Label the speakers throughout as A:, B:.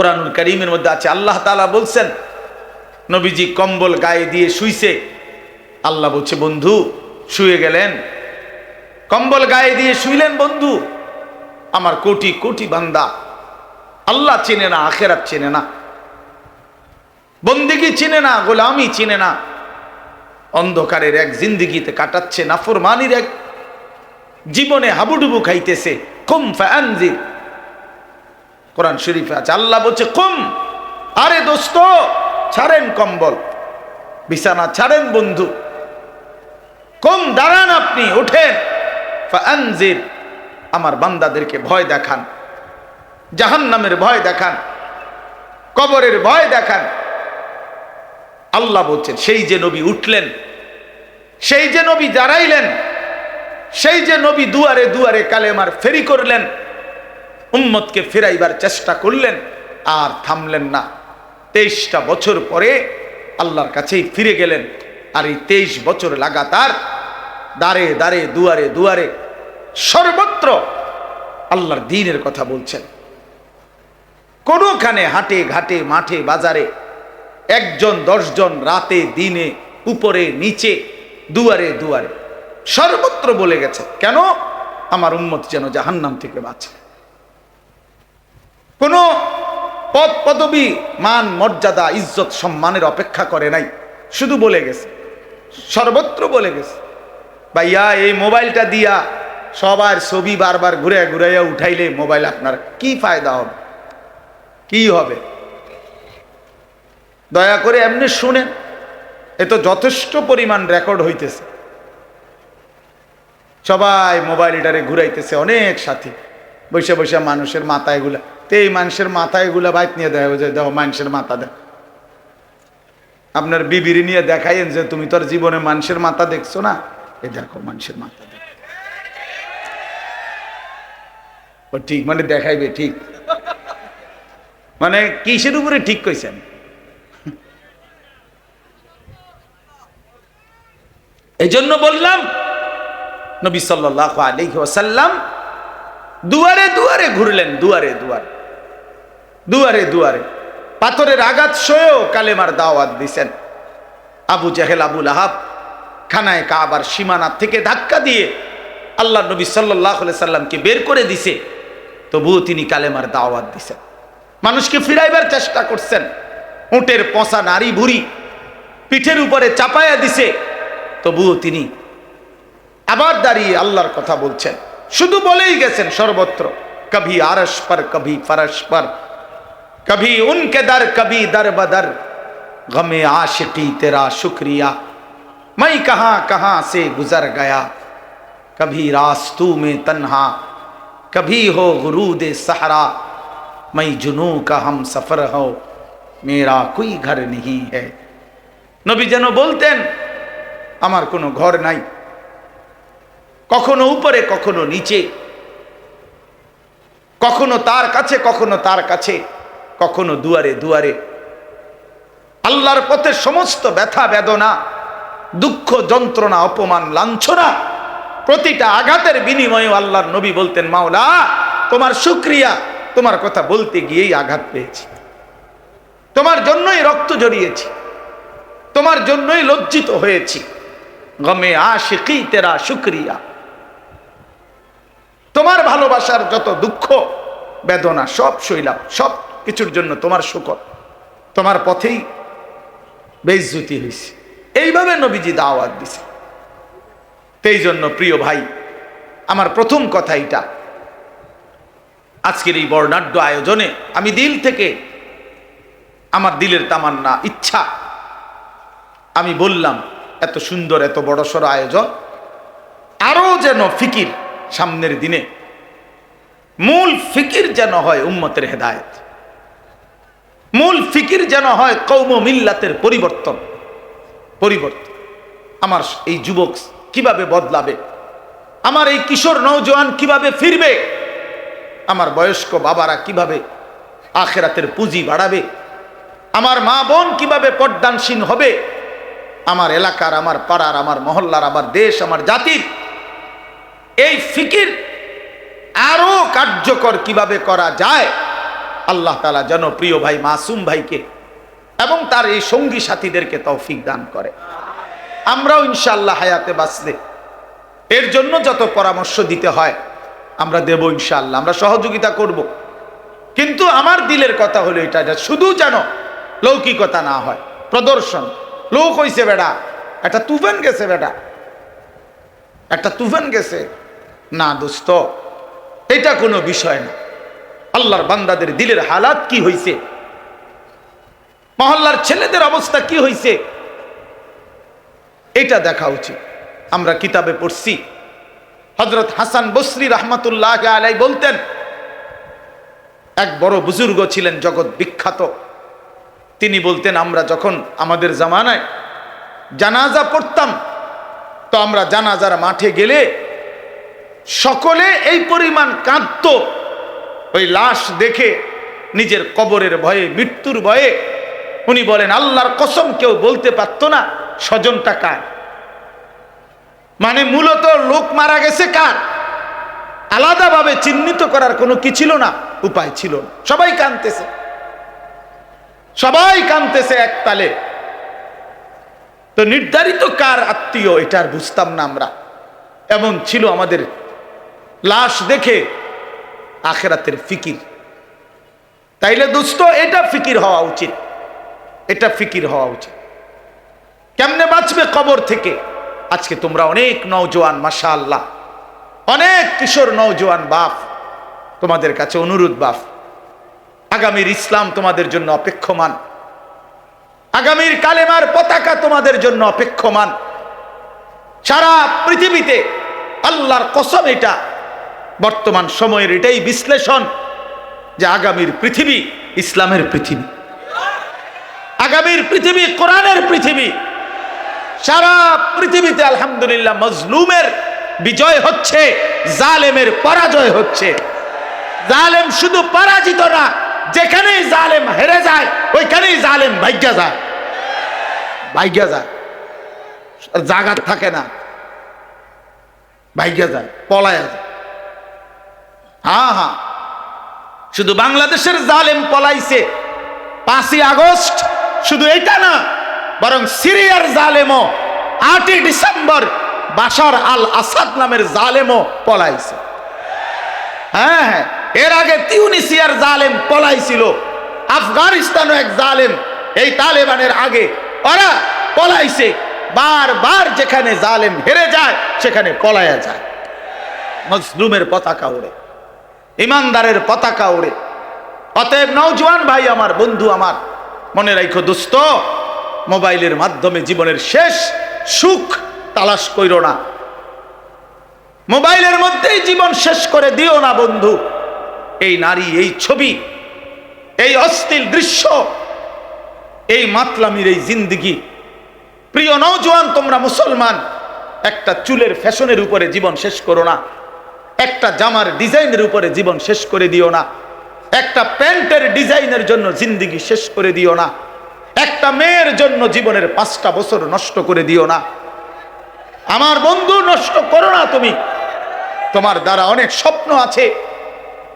A: কোরআনুল করিমের মধ্যে আছে। আল্লাহ তাআলা বলছেন, নবীজি কম্বল গায়ে দিয়ে শুইছে। আল্লাহ বলছে, বন্ধু, শুয়ে গেলেন? কম্বল গায়ে দিয়ে শুইলেন, বন্ধু, আমার কোটি কোটি বান্দা। আল্লাহ চেনে না, আখেরাত চেনে না। বন্দিগি চিনে না, গোলামি চিনে না। অন্ধকারের এক জিন্দিগিতে কাটাচ্ছে, নাফরমানির এক জীবনে হাবুডুবু খাইতেছে। কুম ফানজির কোরআন শরীফে আছে। আল্লাহ বলছে, কুম, আরে দোস্ত, ছাড়েন কম্বল, বিছানা ছাড়েন বন্ধু। কম, দাঁড়ান আপনি ওঠেন ফানজির আমার বান্দাদেরকে ভয় দেখান। জাহান্নামের ভয় দেখান। কবরের ভয় দেখান। আল্লাহ বলছেন, সেই যে নবী উঠলেন, সেই যে নবী দাঁড়াইলেন সেই যে নবী দুয়ারে দুয়ারে কালেমার ফেরি করলেন উম্মতকে ফেরাইবার চেষ্টা করলেন, আর থামলেন না। তেইশটা বছর পরে আল্লাহর কাছেই ফিরে গেলেন, আর এই তেইশ বছর লাগাতার দাঁড়ে দাঁড়ে দুয়ারে দুয়ারে সর্বত্র আল্লাহর দিনের কথা বলছেন। কোনোখানে হাটে ঘাটে মাঠে বাজারে একজন, দশজন রাতে, দিনে, উপরে, নিচে, দুয়ারে দুয়ারে সর্বত্র বলে গেছে। কেন? আমার উন্মত যেন জাহান্নাম থেকে বাঁচে। কোনো পদ পদবি, মান, মর্যাদা, ইজ্জত, সম্মানের অপেক্ষা করে নাই। শুধু বলে গেছে, সর্বত্র বলে গেছে। ভাইয়া, এই মোবাইলটা দিয়া সবার ছবি বারবার ঘুরে ঘুরাইয়া উঠাইলে মোবাইল আপনার কি ফায়দা হবে? কি হবে? দয়া করে এমনি শুনেন, এ তো যথেষ্ট পরিমাণ রেকর্ড হইতেছে। সবাই মোবাইলটারে ঘুরাইতেছে, অনেক সাথী। বসে বসে মানুষের মাথায় এগুলা তো এই মানুষের মাথা এগুলা বাইক নিয়ে দেয়, যে দেখো মানুষের মাথা দেখ। আপনার বিবিরি নিয়ে দেখাইন যে তুমি তোর জীবনে মানুষের মাথা দেখছ না। এ দেখো মানুষের মাথা ও ঠিক মানে দেখাইবে, ঠিক। মানে কিসের উপরে ঠিক কইছেন? এই জন্য বললাম, নবী সাল্লাহ আলহি ওসাল্লাম দুয়ারে দুয়ারে ঘুরলেন, দুয়ারে দুয়ারে। দুয়ারে দুয়ারে। পাথরের আঘাত সয়েও কালেমার দাওয়াত দিছেন। আবু জাহেল আবুল আহাব খানায় কাবার সীমানা থেকে ধাক্কা দিয়ে আল্লাহ নবী সাল্লাহ সাল্লামকে বের করে দিছে। তবুও তিনি কালেমার দাওয়াত দিছেন। মানুষকে ফিরাইবার চেষ্টা করছেন। উটের পচা নারী ভুরি পিঠের উপরে চাপায়া দিছে। তবুও তিনি আবার দাঁড়িয়ে আল্লাহর কথা বলছেন। শুধু বলেই গেছেন সর্বত্র, কভি আরস পর, কভি ফরস পর কভি উনকে দর কভি দর বদর গমে आशिकी तेरा शुक्रिया मैं कहां कहां से गुजर गया कभी रास्तू में तन्हा कभी हो गुरूद सहरा मैं जुनू का हम सफर हो मेरा कोई घर नहीं है নবী যেন বলতেন আমার কোনো ঘর নাই কখনো উপরে কখনো নিচে কখনো তার কাছে কখনো তার কাছে কখনো দুয়ারে দুয়ারে। আল্লাহর পথে সমস্ত ব্যথা, বেদনা, দুঃখ, যন্ত্রণা, অপমান, লাঞ্ছনা, প্রতিটা আঘাতের বিনিময়ে আল্লাহর নবী বলতেন, মাওলা, তোমার শুক্রিয়া, তোমার কথা বলতে গিয়েই আঘাত পেয়েছি। তোমার জন্যই রক্ত জড়িয়েছি। তোমার জন্যই লজ্জিত হয়েছি। গমে আশিকি তেরা শুক্রিয়া। তোমার ভালোবাসার যত দুঃখ, বেদনা, সব শৈলাম সব কিছুর জন্য তোমার শুকর, তোমার পথেই বেইজ্জুতি হয়েছে এইভাবে নবীজি দাওয়াত দিছে। সেই জন্য প্রিয় ভাই, আমার প্রথম কথা এটা। আজকের এই বর্ণাঢ্য আয়োজনে আমি দিল থেকে আমার দিলের তামান্না, ইচ্ছা, আমি বললাম, এত সুন্দর, এত বড়সড় আয়োজন আরও যেন ফিকির সামনের দিনে, মূল ফিকির যেন হয় উম্মতের হেদায়ত। মূল ফিকির যেন হয় কৌম মিল্লাতের পরিবর্তন। পরিবর্তন। আমার এই যুবক কীভাবে বদলাবে? আমার এই কিশোর নৌজওয়ান কীভাবে ফিরবে? আমার বয়স্ক বাবারা কীভাবে আখেরাতের পুঁজি বাড়াবে? আমার মা বোন কীভাবে পর্দানসীন হবে? আমার এলাকার, আমার পাড়ার, আমার মহল্লার, আমার দেশ, আমার জাতির এই ফিকির আরও কার্যকর কীভাবে করা যায়? আল্লাহ তালা যেন প্রিয় ভাই, মাসুম ভাইকে এবং তার এই সঙ্গী সাথীদেরকে তৌফিক দান করে। আমরাও ইনশাল্লাহ হায়াতে বাঁচলে। এর জন্য যত পরামর্শ দিতে হয়, আমরা দেব ইনশাআল্লাহ, আমরা সহযোগিতা করব। কিন্তু আমার দিলের কথা হলো এটা যে শুধু যেন লৌকিকতা না হয়, প্রদর্শন। লোক হইছে বেড়া, একটা তুফান গেছে বেটা একটা তুফান গেছে। না দোস্ত, এটা কোনো বিষয় না। আল্লাহর বান্দাদের দিলের হালাত কি হইছে? মহল্লার ছেলেদের অবস্থা কি হইছে? এটা দেখা উচিত। আমরা কিতাবে পড়ছি হজরত হাসান বসরি রহমতুল্লাহ আলাই বলতেন, এক বড় বুজুর্গ ছিলেন জগৎ বিখ্যাত। তিনি বলতেন, আমরা যখন আমাদের জামানায় জানাজা পড়তাম, তো আমরা জানাজার মাঠে গেলে সকলে এই পরিমাণ কাঁদত। ওই লাশ দেখে নিজের কবরের ভয়ে, মৃত্যুর ভয়ে উনি বলেন, আল্লাহর কসম কেউ বলতে পারতো না স্বজনটা কার? মানে মূলত লোক মারা গেছে কার? আলাদাভাবে চিহ্নিত করার কোনো কি ছিল না? উপায় ছিল না। সবাই কানতেছে। সবাই কানতেছে এক তালে। তো নির্ধারিত কার আত্মীয় এটা আর বুঝতাম না আমরা। এমন ছিল আমাদের লাশ দেখে আখেরাতের ফিকির। তাইলে দোস্ত, এটা ফিকির হওয়া উচিত। এটা ফিকির হওয়া উচিত। কেমনে বাঁচবে কবর থেকে? আজকে তোমরা অনেক নৌজওয়ান মাসা আল্লাহ অনেক কিশোর নৌজওয়ান বাপ তোমাদের কাছে অনুরোধ বাপ। আগামীর ইসলাম তোমাদের জন্য অপেক্ষমান। আগামীর কালেমার পতাকা তোমাদের জন্য অপেক্ষমান। সারা পৃথিবীতে আল্লাহর কসম এটা। বর্তমান সময়ের এটাই বিশ্লেষণ যে আগামীর পৃথিবী ইসলামের পৃথিবী। আগামীর পৃথিবী কোরআনের পৃথিবী। সারা পৃথিবীতে আলহামদুলিল্লাহ মজলুমের বিজয় হচ্ছে, জালেমের পরাজয় হচ্ছে। জালেম শুধু পরাজিত না, যেখানেই জালেম হেরে যায়, ওইখানেই জালেম ভাগ্যা যায়। ভাগ্যা যায়। জাগাত থাকে না। ভাগ্যা যায়, পলায়া যায়। হ্যাঁ হ্যাঁ শুধু বাংলাদেশের জালেম পলাইছে পাঁচই আগস্ট, শুধু এটা না, বরং সিরিয়ার জালেমও আটই ডিসেম্বর বাশার আল আসাদ নামের জালেমও পলাইছে। হ্যাঁ হ্যাঁ এর আগে তিউনিসিয়ার জালেম পলাইছিল, আফগানিস্তানও এক জালেম, এই তালেবানের আগে ওরা পলাইছে, বারবার যেখানে জালেম হেরে যায়, সেখানে পলায়া যায়। মজলুমের পতাকা ওড়ে ইমানদারের পতাকা ওড়ে অতএব নৌজওয়ান ভাই, আমার বন্ধু, আমার মনে রাখো দোস্ত, মোবাইলের মাধ্যমে জীবনের শেষ সুখ তালাশ কইর না। মোবাইলের মধ্যেই জীবন শেষ করে দিও না, বন্ধু। এই নারী, এই ছবি, এই অস্থির দৃশ্য, এই মাতলামির এই জিন্দগি। প্রিয় নৌজওয়ান তোমরা মুসলমান, একটা চুলের ফ্যাশনের উপরে জীবন শেষ করো না। একটা জামার ডিজাইনের উপরে জীবন শেষ করে দিও না। একটা প্যান্টের ডিজাইনের জন্য জিন্দিগি শেষ করে দিও না। একটা মেয়ের জন্য জীবনের পাঁচটা বছর নষ্ট করে দিও না। আমার বন্ধু, নষ্ট করো না তুমি। তোমার দ্বারা অনেক স্বপ্ন আছে।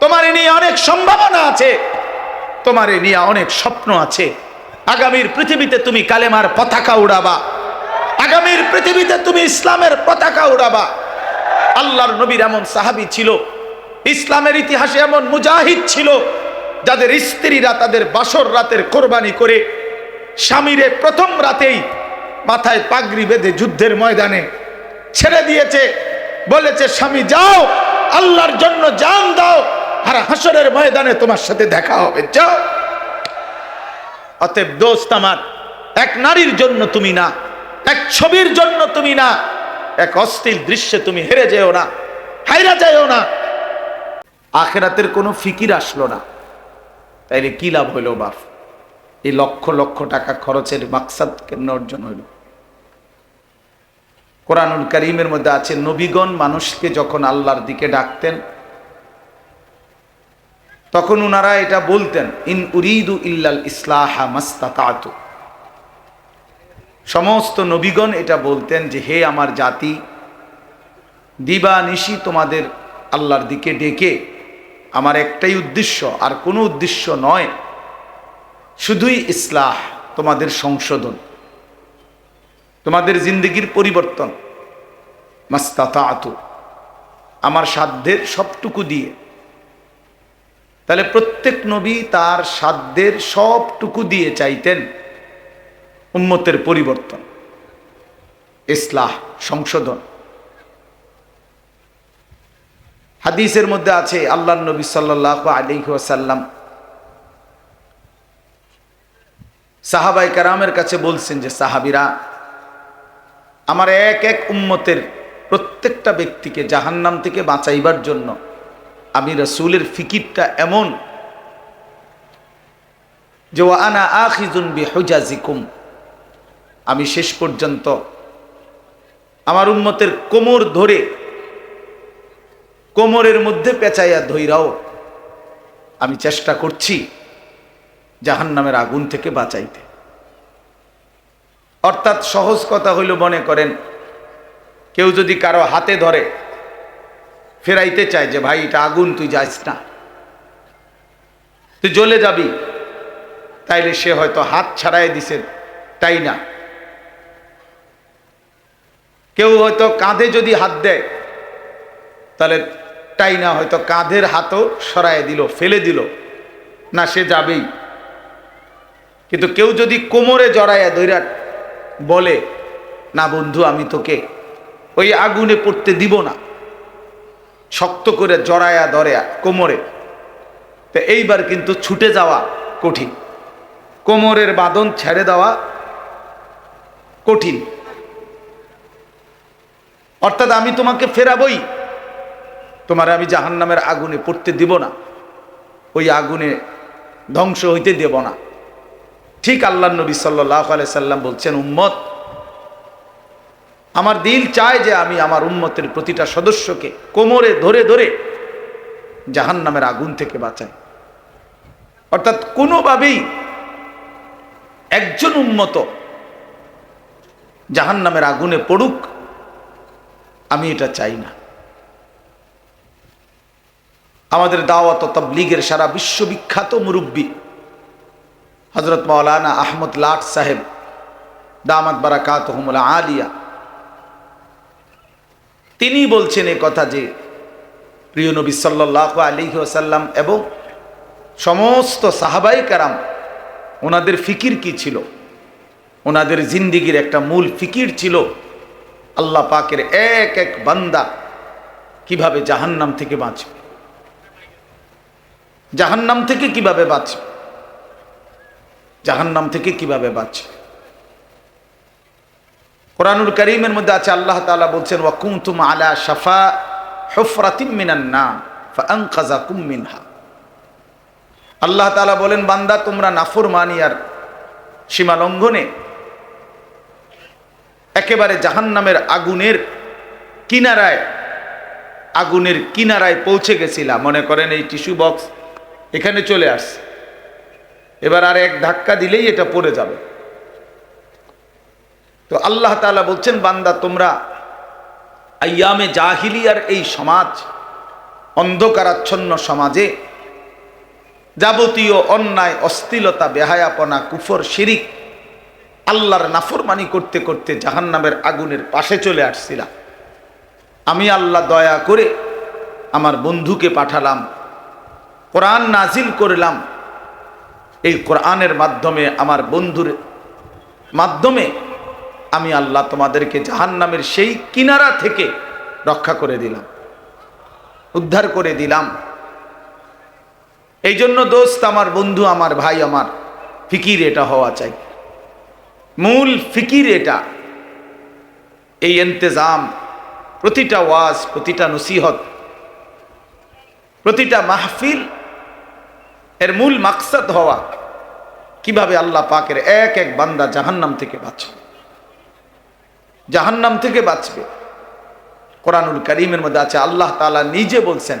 A: তোমার এ নিয়ে অনেক সম্ভাবনা আছে। তোমার এ নিয়ে অনেক স্বপ্ন আছে। আগামীর পৃথিবীতে তুমি কালেমার পতাকা উড়াবা। আগামীর পৃথিবীতে তুমি ইসলামের পতাকা উড়াবা। আল্লাহর নবীর এমন সাহাবি ছিল, ইসলামের ইতিহাসে এমন মুজাহিদ ছিল, যাদের স্ত্রীরা তাদের বাসর রাতের কোরবানি করে স্বামীরে প্রথম রাতেই মাথায় পাগড়ি বেঁধে যুদ্ধের ময়দানে ছেড়ে দিয়েছে। বলেছে, স্বামী, যাও, আল্লাহর জন্য জান দাও, আর হাসরের ময়দানে তোমার সাথে দেখা হবে, যাও। অতএব দোস্ত আমার, এক নারীর জন্য তুমি না, এক ছবির জন্য তুমি না এক অস্থির দৃশ্যে তুমি হেরে যেও না হাইরা যাইও না। আখেরাতের কোনো ফিকির আসলো না। তাইলে কি লাভ হইল বাপ? এই লক্ষ লক্ষ টাকা খরচের মাকসাদ কেন অর্জন হইল? কোরআনুল করিমের মধ্যে আছে, নবীগণ মানুষকে যখন আল্লাহর দিকে ডাকতেন, তখন উনারা এটা বলতেন, ইন উরিদু ইল্লাল ইসলাহা মাস্তাতাতু। সমস্ত নবীগণ এটা বলতেন যে, হে আমার জাতি, দিবা নিশি তোমাদের আল্লাহর দিকে ডেকে। আমার একটাই উদ্দেশ্য, আর কোনো উদ্দেশ্য নয়। শুধুই ইসলাহ, তোমাদের সংশোধন। তোমাদের জিন্দগির পরিবর্তন। মাস্তাতাতু, আমার সাধ্যের সবটুকু দিয়ে। তাহলে প্রত্যেক নবী তার সাধ্যের সবটুকু দিয়ে চাইতেন। উম্মতের পরিবর্তন। ইসলাহ, সংশোধন। হাদিসের মধ্যে আছে আল্লাহ নবী সাল্লাহ আলী ওয়াসাল্লাম সাহাবাই কারামের কাছে বলছেন যে, সাহাবিরা, আমার এক এক উম্মতের প্রত্যেকটা ব্যক্তিকে জাহান্নাম থেকে বাঁচাইবার জন্য আমি রসুলের ফিকিরটা এমন যে ও আনা আখিজুন বিহুজাজিকুম। আমি শেষ পর্যন্ত আমার উন্মতের কোমর ধরে কোমরের মধ্যে পেঁচাইয়া ধৈরাও আমি চেষ্টা করছি জাহান নামের আগুন থেকে বাঁচাইতে। অর্থাৎ সহজ কথা হইল মনে করেন, কেউ যদি কারও হাতে ধরে, ফেরাইতে চায় যে, ভাই, এটা আগুন, তুই যাইস না। তুই জ্বলে যাবি। তাইলে সে হয়তো হাত ছাড়াই দিছে, তাই না? কেউ হয়তো কাঁধে যদি হাত দেয়, তাহলে তাই না হয়তো কাঁধের হাতও সরায় দিল, ফেলে দিল, না সে যাবেই। কিন্তু কেউ যদি কোমরে জড়াইয়া দৈরাট বলে, না বন্ধু, আমি তোকে ওই আগুনে পড়তে দিব না। শক্ত করে জড়ায়া দরেয়া কোমরে। তো এইবার কিন্তু ছুটে যাওয়া কঠিন। কোমরের বাঁধন ছেড়ে দেওয়া কঠিন। অর্থাৎ আমি তোমাকে ফেরাবই। তোমার আমি জাহান নামের আগুনে পড়তে দিব না। ওই আগুনে ধ্বংস হইতে দেব না। ঠিক আল্লাহ নবী সাল্লাহ সাল্লাম বলছেন, উম্মত, আমার দিল চায় যে আমি আমার উম্মতের প্রতিটা সদস্যকে কোমরে ধরে ধরে জাহান নামের আগুন থেকে বাঁচাই। অর্থাৎ কোনোভাবেই একজন উন্মত জাহান নামের আগুনে পড়ুক আমি এটা চাই না। আমাদের দাওয়াত তবলিগের সারা বিশ্ববিখ্যাত মুরব্বী হজরত মৌলানা আহমদ লাট সাহেব, দামাত বারাকাত আলিয়া, তিনি বলছেন এ কথা যে, প্রিয় নবী সাল্লাহ আলী ওসাল্লাম এবং সমস্ত সাহাবাই কারাম, ওনাদের ফিকির কি ছিল? ওনাদের জিন্দিগির একটা মূল ফিকির ছিল আল্লাহ পাকের এক এক বান্দা কীভাবে জাহান্নাম থেকে বাঁচবে? জাহান্নাম থেকে কীভাবে বাঁচবে? জাহান্নাম থেকে কীভাবে বাঁচবে? কোরআনুল করিমের মধ্যে আছে, আল্লাহ তাআলা বলছেন ওয়াকুমতুম আলা শাফা হুফরাতিম মিনান মিনহা। আল্লাহ তাআলা বলেন, বান্দা, তোমরা নাফরমানি আর সীমা লঙ্ঘনে একেবারে জাহান্নামের আগুনের কিনারায় আগুনের কিনারায় পৌঁছে গেছিলাম। মনে করেন এই টিস্যু বক্স এখানে চলে আসছে। এবার আর এক ধাক্কা দিলেই এটা পড়ে যাবে। তো আল্লাহ তালা বলছেন, বান্দা, তোমরা আয়ামে জাহিলিয়ার এই সমাজ, অন্ধকারাচ্ছন্ন সমাজে যাবতীয় অন্যায় অস্থিলতা বেহায়াপনা, কুফর, শিরিক আল্লাহর নাফরমানি করতে করতে জাহান্নামের আগুনের পাশে চলে আসছিলাম। আমি আল্লাহ দয়া করে আমার বন্ধুকে পাঠালাম, কোরআন নাজিল করলাম। এই কোরআনের মাধ্যমে আমার বন্ধুর মাধ্যমে আমি আল্লাহ তোমাদেরকে জাহান্নামের সেই কিনারা থেকে রক্ষা করে দিলাম, উদ্ধার করে দিলাম। এই জন্য দোস্ত, আমার বন্ধু, আমার ভাই, আমার ফিকির এটা হওয়া চাই। মূল ফিকির এটা। এই এন্তেজাম প্রতিটা ওয়াজ, প্রতিটা নসিহত, প্রতিটা মাহফিল, এর মূল মাকসাদ হওয়া, কীভাবে আল্লাহ পাকের এক এক বান্দা জাহান্নাম থেকে বাঁচবে। জাহান্নাম থেকে বাঁচবে। কোরআনুল করিমের মধ্যে আছে, আল্লাহ তালা নিজে বলছেন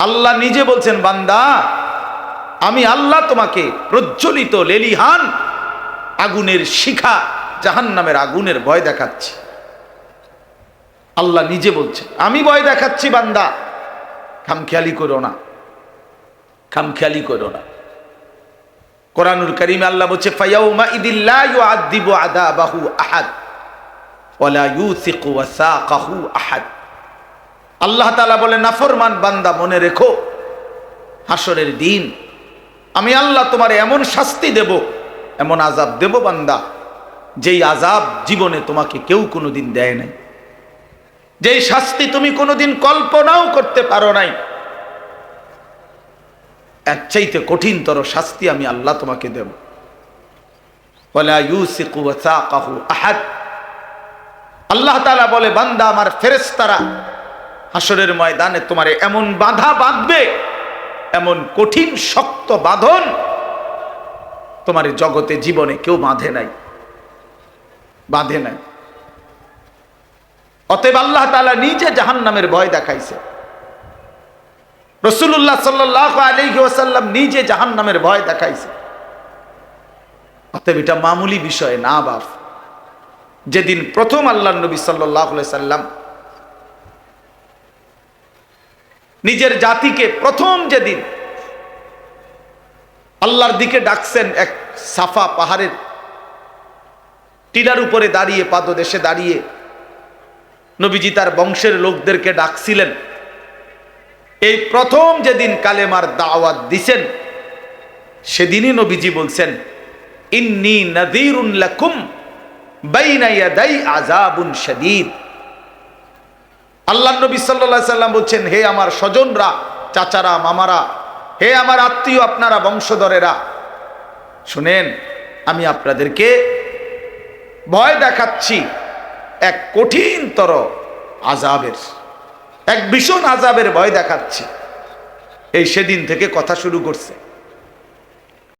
A: আল্লাহ নিজে বলছেন, বান্দা আমি আল্লাহ তোমাকে প্রজ্বলিত লেলিহান আগুনের শিখা, জাহান্নামের আগুনের ভয় দেখাচ্ছি। আল্লাহ নিজে বলছে আমি ভয় দেখাচ্ছি বান্দা, খামখেয়ালি করো না। খামখেয়ালি করো না। কোরআনুল করিম আল্লাহ বলছে ইদিল্লা আহাদ আহাদ। আল্লাহ তাআলা বলে নাফরমান বান্দা, মনে রেখো হাসরের দিন আমি আল্লাহ তোমার এমন শাস্তি দেব, এমন আজাব দেব বান্দা, যেই আজাব জীবনে তোমাকে কেউ কোনোদিন দেয় নাই। যেই শাস্তি তুমি কোনোদিন কল্পনাও করতে পারো নাই। এক চাইতে কঠিনতর শাস্তি আমি আল্লাহ তোমাকে দেব। আল্লাহ তালা বলে, বান্দা আমার ফেরেস্তারা হাসরের ময়দানে তোমার এমন বাধা বাঁধবে এমন কঠিন, শক্ত বাঁধন তোমার জগতে জীবনে কেউ বাঁধে নাই। বাঁধে নাই। অতএব আল্লাহ তাআলা নিজে জাহান্নামের ভয় দেখাইছে। রসুল্লাহ সাল্লাহ আলহি ওসাল্লাম নিজে জাহান্নামের ভয় দেখাইছে। অতএব এটা মামুলি বিষয় না বাপ। যেদিন প্রথম আল্লাহ নবী সাল্লাহ সাল্লাম নিজের জাতিকে প্রথম যেদিন আল্লাহর দিকে ডাকছেন এক সাফা পাহাড়ের টিলার উপরে দাঁড়িয়ে, পাদদেশে দাঁড়িয়ে নবীজি তার বংশের লোকদেরকে ডাকছিলেন। এই প্রথম যেদিন কালেমার দাওয়াত দিছেন, সেদিনই নবীজি বলছেন, ইন্নি ইয়াদাই আযাবুন শাদীদ। আল্লাহ নবী সাল্লাল্লাহু সাল্লাম বলছেন, হে আমার স্বজনরা, চাচারা, মামারা, হে আমার আত্মীয় আপনারা বংশধরেরা, শুনেন, আমি আপনাদেরকে ভয় দেখাচ্ছি এক কঠিনতর আজাবের এক ভীষণ আজাবের ভয় দেখাচ্ছি। এই সেদিন থেকে কথা শুরু করছে।